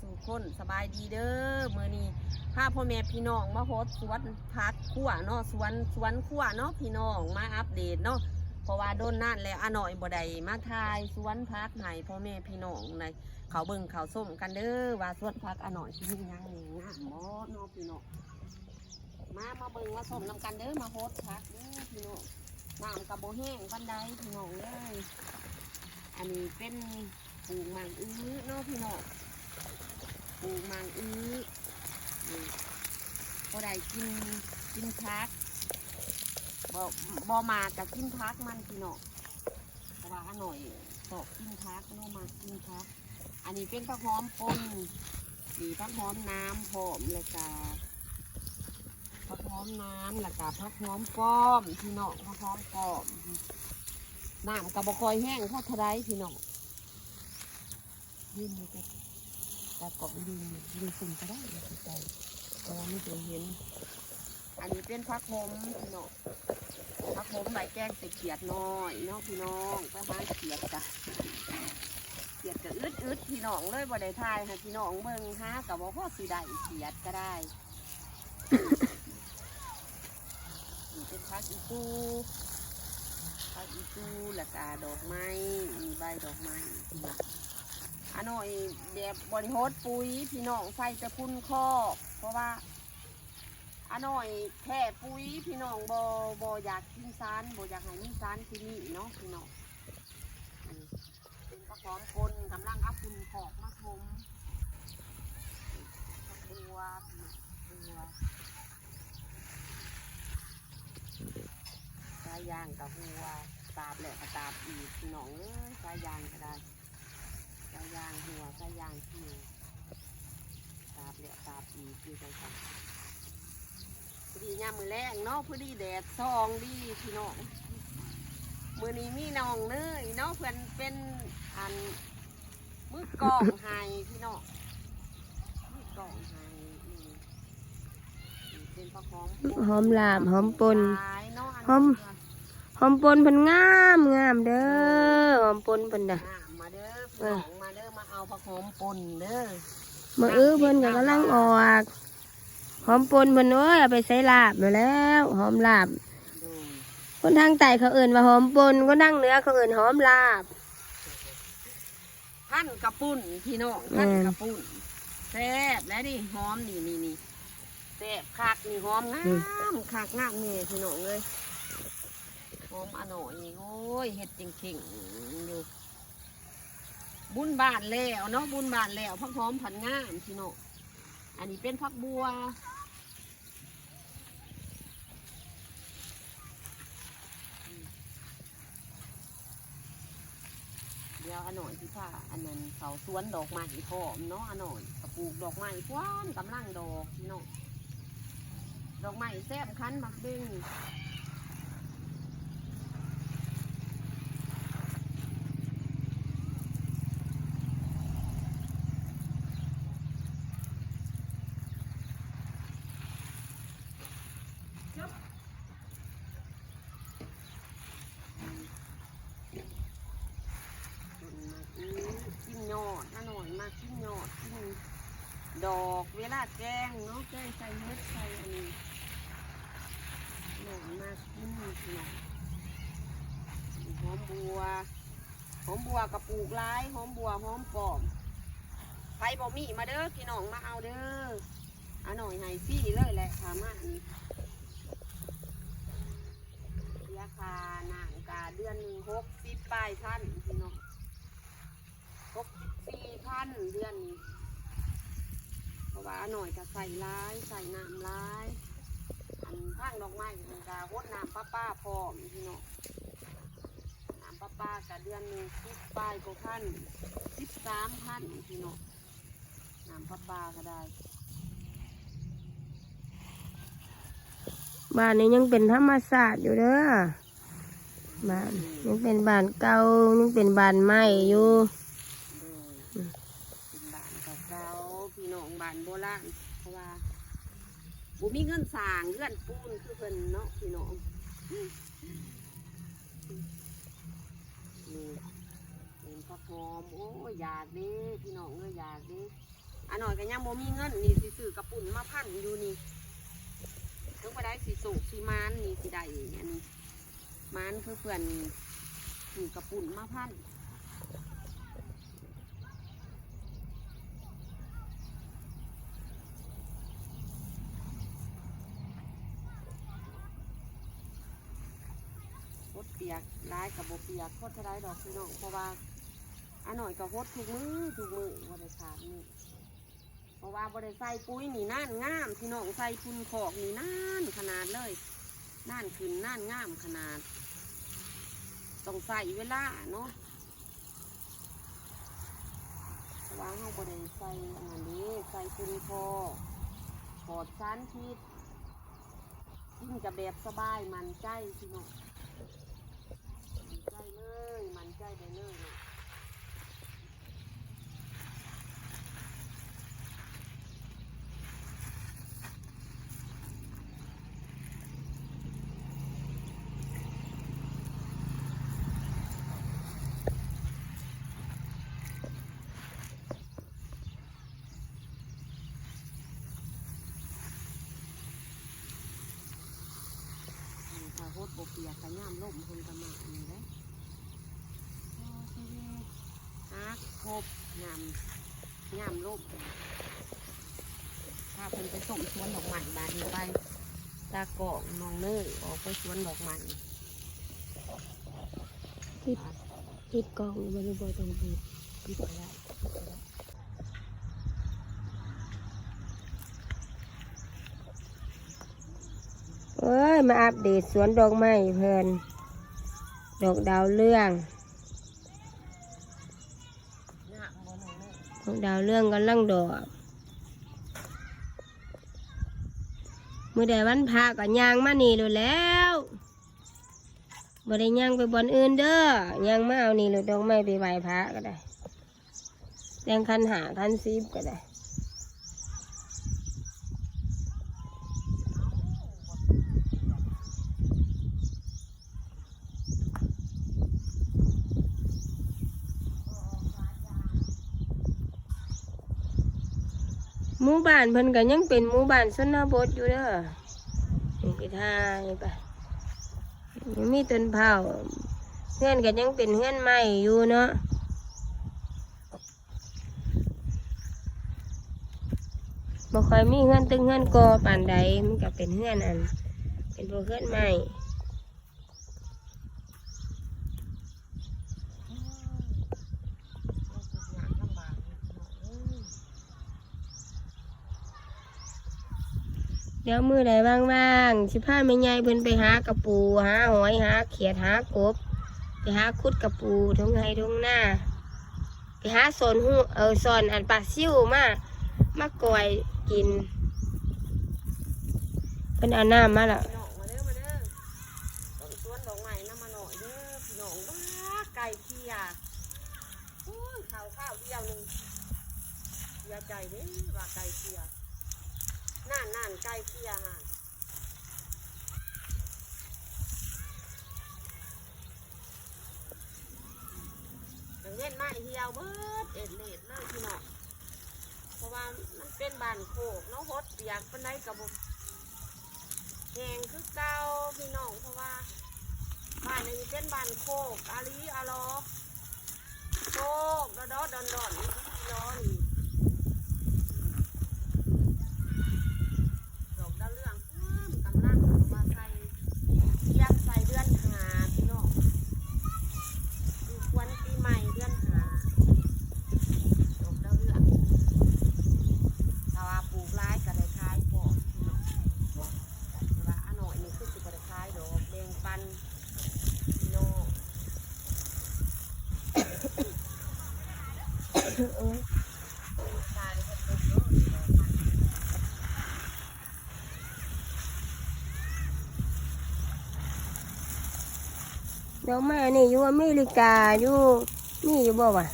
สู่คนสบายดีเด้อมื้อนี้พาพ่อแม่พี่น้องมาโฮสสวนพักขั่วเนาะสวนสวนขั่วเนาะพี่น้องมาอัปเดตเนาะเพราะว่าโดนนั่นแล้วอหน่อยบ่ได้มาทายสวนพักให้พ่อแม่พี่น้องในเขาเบิ่งเขาส้มกันเด้อว่าสวนพักอหน่อยสิมีหยังนี่งามบ่เนาะพี่น้องมามาเบิ่งมาส้มนำกันเด้อมาโฮสพักเด้อพี่น้องน้ำกับโบแห้งปันใดพี่น้องเอ้ยอันนี้เป็นปลูกมังอื้อเนาะพี่น้อง ปูมังอื้อนี่ก็ได้กินกินพักบ่บ่มากับกินพักมันพี่น้องเพราะว่าอร่อยตอกกินพักเนมากินพัก อันนี้เป็นผักหอมปนมีผักหอมน้ำหอมเลยกาผักหอมน้ำแล้วก็ผักหอมป้อมพี่น้องผักหอมป้อมน้ำกับบคอยแห้งเท่าเทาไรพี่น้องยืนเลยจะ ตะเกาะยืนยืนสุ่มก็ได้ไม่เป็นใจแต่ว่าไม่เคยเห็น อันนี้เป็นผักหมพี่น้องผักหมใบแกงใส่เขียดน้อยเนาะพี่น้องไปหาเขียดจ้ะเขียดก็อึดอึดพี่น้องเลยบ่ได้ทายให้พี่น้องเบิ่งหากับว่าพ่อสีได้เขียดก็ได้มีเป็นพักอีตูพักอีตูแล้วก็ดอกไม้มีใบดอกไม้ อันน้อยแบบบริโภคปุ๋ยพี่น้องใส่จะพุ่นคอกเพราะว่าอันน้อยแค่ปุ๋ยพี่น้องบ่บ่อยากกินสารบ่อยากให้มีสารที่นี่เนาะพี่น้องเป็นกระพร้อมคนกำลังเอาคุณขอกมาทมบัวบัวสายยางกับบัวตาบแหละตาบอีกพี่น้องเอ้ยสายยางก็ได้ ยางหัวสายยางขี้ตาบแหละตาบอีกคือจังสันพอดียามมือแรงเนาะพอดีแดดซองดีพี่น้องมือนี้มีน้องเนยเนาะเพื่อนเป็นอันมือกล่องไฮพี่น้องมือกล่องไฮเป็นปลาหอมหอมลาบหอมปนหอมหอมปนเพิ่นงามงามเด้อหอมปนเพิ่นน่ะมาเด้อ เด้อมาเอาผักหอมปนเด้อมาอื้อเพิ่นก็กำลังออกหอมปนเพิ่นเอ้ยเอาไปใส่ลาบมาแล้วหอมลาบ ดูคนทางใต้เขาเอิ่นว่าหอมปนคนทางเหนือเขาเอิ่นหอมลาบ พันกระปุ่นพี่น้องพันกระปุ่นแซ่บแล้วดิหอมนี่นี่นี่แซ่บคักนี่หอมงามคักงามนี่พี่น้องเลยหอมอร่อยโอ้ยเห็ดจริงๆอยู่ บุญบานแล้วเนาะบุญบานแล้วพักหอมผันงามพี่น้องอันนี้เป็นพักบัวเดี๋ยวอนหน่อยที่ผ้าอันนั้นเขาสวนดอกไม้พร้อมเนาะอนหน่อยกระปลูกดอกไม้กว้านกำลังดอกพี่น้องดอกไม้แซ่บคันมักเด้ง ต้นมากอื้อกินยอดนะหน่อยมากกินยอดกิน ดอกเวลาแกงเนาะแกงใส่เม็ดใส่อันนี้หอยมากนพี่น้องหอมบัวหอมบัวกับปลูกหลายหอมบัวหอมปอมไปบ่มีมาเด้อพี่น้องมาเอาเด้อเอาหน่อยให้ฟรี่เลยแหละถามมาอันนี้เสียคาหนังกาเดือนหนึ่งหกสิบปลายพันพี่น้องหกสี่พันเดือนนี้ ราะว่าหน่อยจะใส่ร้ายใส่น้ำร้ายอันข้างดอกไม้มันจะวดน้ำป้าป้าพร้อมพี่น้องน้ำป้าป้ากับเดือนหนึ่งสิบปลายกว่พันสิบสามพันพี่น้องน้ำป้าป้าก็ได้บ้านนี้ยังเป็นธรรมศาสตร์อยู่เด้อบ้านยังเป็นบ้านเก่ายังเป็นบ้านใหม่อยู่ โดยเป็นบ้านเก่าๆพี่น้องบ้านโบราณเพราะว่าบุมีเงินสางเงื่อนปูนคือเพิ่นเนาะพี่น้องนี่เป็นผักหอมโอ้ยอยากด้พี่น้องเอ้ยอยากเด้หน่อยก็ยังบ่มีเงินนี่สิซื้อกระปุ่นมาพันอยู่นี่ต้องไปได้สิสูกสิมานนี่สิได้อันนี้มานคือเพื่อนนี่กระปุ่นมาพันฮดเปียกร้ายกับโบเปียกโคตรได้ดอกพี่น้องเพราะว่าอันหน่อยก็ฮดทุกมือทุกมือวันละสามมือเพราะว่าบริใสปุ๋ยนี่น่านงามพี่น้องใส่พุนขอกนี่น่านขนาดเลยน่านขึ้นน่านงามขนาดต้องใส่เวลาเนาะเพราะว่าเราบริใส่อันนี้ใส่พุนคอปอดสารพิษกินกับแบบสบายมันใจพี่น้อง เลย มันใจได้เลยเนาะ ถ้าโคตรโบเปียกขย่ามล่มคนกระมาอันนี้เลยฮักคร บยำยำล่มถ้าเพิ่นไปส่งสวนดอกไม้บานไปตาเกาะน้องเนยออกไปสวนดอกไม้ติดติดกองบริบทตรงนี้ปิดไปได้เอ้ย มาอัปเดตสวนดอกไม้เพิ่นดอกดาวเรื่อง หน้าบนน้องเนย ดอกดาวเรื่องกำลังดอกมือใดวันพระก็ย่างมานี่เลยแล้วบ่ได้ย่างไปบอนอื่นเด้อย่างมาเอานี่เลยดอกไม้ไปไหว้พระก็ได้แดงคันหาคันซีบก็ได้ มู่บ้านเพิ่นก็ยังเป็นหมู่บ้านชนบทอยู่เด้อนี่คือทางนี่ปยังมีต้นเผาเฮือนก็ยังเป็นเฮือนใหม่อยู่เนาะบ่ค่อยมีเฮือนตึงเฮือนกอปานใดมันก็เป็นเฮือนอัน เป็นพวกเฮือนใหม่ ดี๋ยวมือใดว่างๆสิพาแม่ยายเพิ่นไปหากระปูหาหอยหาเขียดหากบ ไปหาคุดกระปูทงไห้ทงหน้า ไปหาสอนหูเออสอนอันปลาซิ่วมามากอยกินเพิ่นเอาน้ำมาละพี่น้องมาเด้อมาเด้อต้นสวนดอกไม้น้ำมาหน่อยเด้อพี่น้องว้าไก่เคียอู้ข้าวข้าวเดียวหนึงเสียใจเด้อว่าไก่เคีย นั่นนั่นไก่เคียฮะอย่างเล่นไม้เหี่ยวเบิดเอ็ดเลดเลยพี่น้องเพราะว่ามันเป็นบานโคกเนาะฮดเปียกปานใดกับแหงคือเก่าพี่น้องเพราะว่าบ้านนี้เป็นบ้านโคกอาลีอาลอโคกดอดดอนดอนนี่พี่น้องนี่ดอกดาวเรืองงามกำลังมาใส่เยังใส่เดือนหาพี่น้องดูควันปีใหม่เดือนหาดอกดาวเรืองถ้าว่าปลูกร้ายก็ได้ขายพอพี่น้อง ว่าอันหน่อยนี่คือสิบริคายดอกแดงปันพี่โน โอ้ย ตายคนเป็นเยอะอยู่ ดอกมันดอกไม้นี่อยู่อเมริกาอยู่นี่อยู่บ่วะ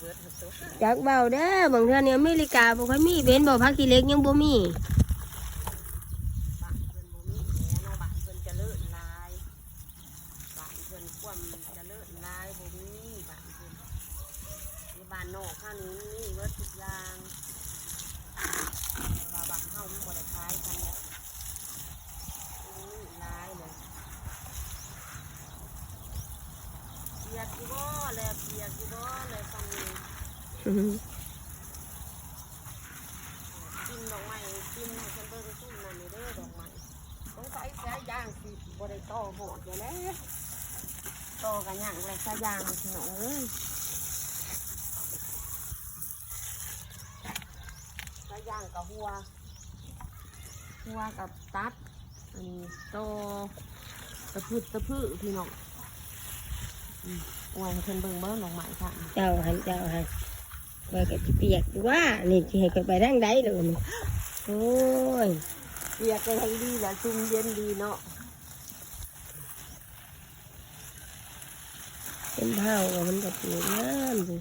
เบิดหัวตัวจักเบาเด้อบางเทื่อเนี่ยอเมริกาบ่ค่อยมีเบนบ่พักกี่เล็กยังบ่มี บ้านเพิ่นบ่มีแหน่เนาะบ้านเพิ่นเจะเลิศลายบ้านเพิ่นความเจะเลิศลายบ่มีบ้านเพิ่นในบ้าน นอกข้างนี้นี่เวิร์ดทุกอย่างว่าบางเฮา มันบ่ได้คล้ายกันแล้วนี่ร้ายเลยเบียกอยู่บ่แลบเบียกอยู่บ่แลยฟังนี้กินดอกไม้กินให้ฉันเบิ่งสู้นั่นนี่เด้อดอกไม้สงสัยสายยางสิบ่ได้ต่อโหดอยู่แล้วต่อกันอย่างไรสายยางพี่น้องเอ้ยสายยางกับหัว หัวกับตัด อันนี้โตตะพืดตะพือพี่น้องอืมเอาไว้ให้เพิ่นเบิ่งเบิ่งดอกไม้ค่ะเจ้าหันเจ้าหันไปกับเปียกว่า นี่สิให้กันไปทางใดเลยโอ้ยเปียกกันทั้งดีแหละซุ่มเย็นดีเนาะเป็นเผาว่ามันก็เปียกงามสิ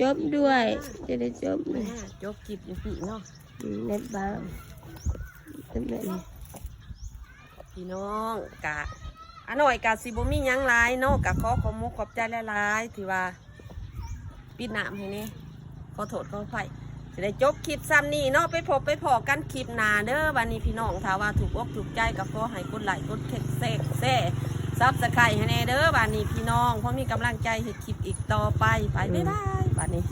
จบด้วย จะได้จบเลยจบกิบอยู่พี่เนาะเน็ตบ้าง จบเลยพี่น้องกะอันหน่อยกะสิบมียังหลายเนาะกะขอขอมุขอบใจหลายๆที่ว่าปิดน้ำให้นี่ขอโทษขออภัยจะได้จบคลิปซ้ำนี่เนาะไปพบไปพอกันคลิปหน้าเด้อวันนี้พี่น้องถ้าว่าถูกอกถูกใจก็ขอให้กดไลค์กดแชร์แซ่ซับสไครต์ให้แน่เด้อวันนี้พี่น้องเพราะมีกำลังใจเห็ดคลิปอีกต่อไปไปบ๊ายบายวันนี้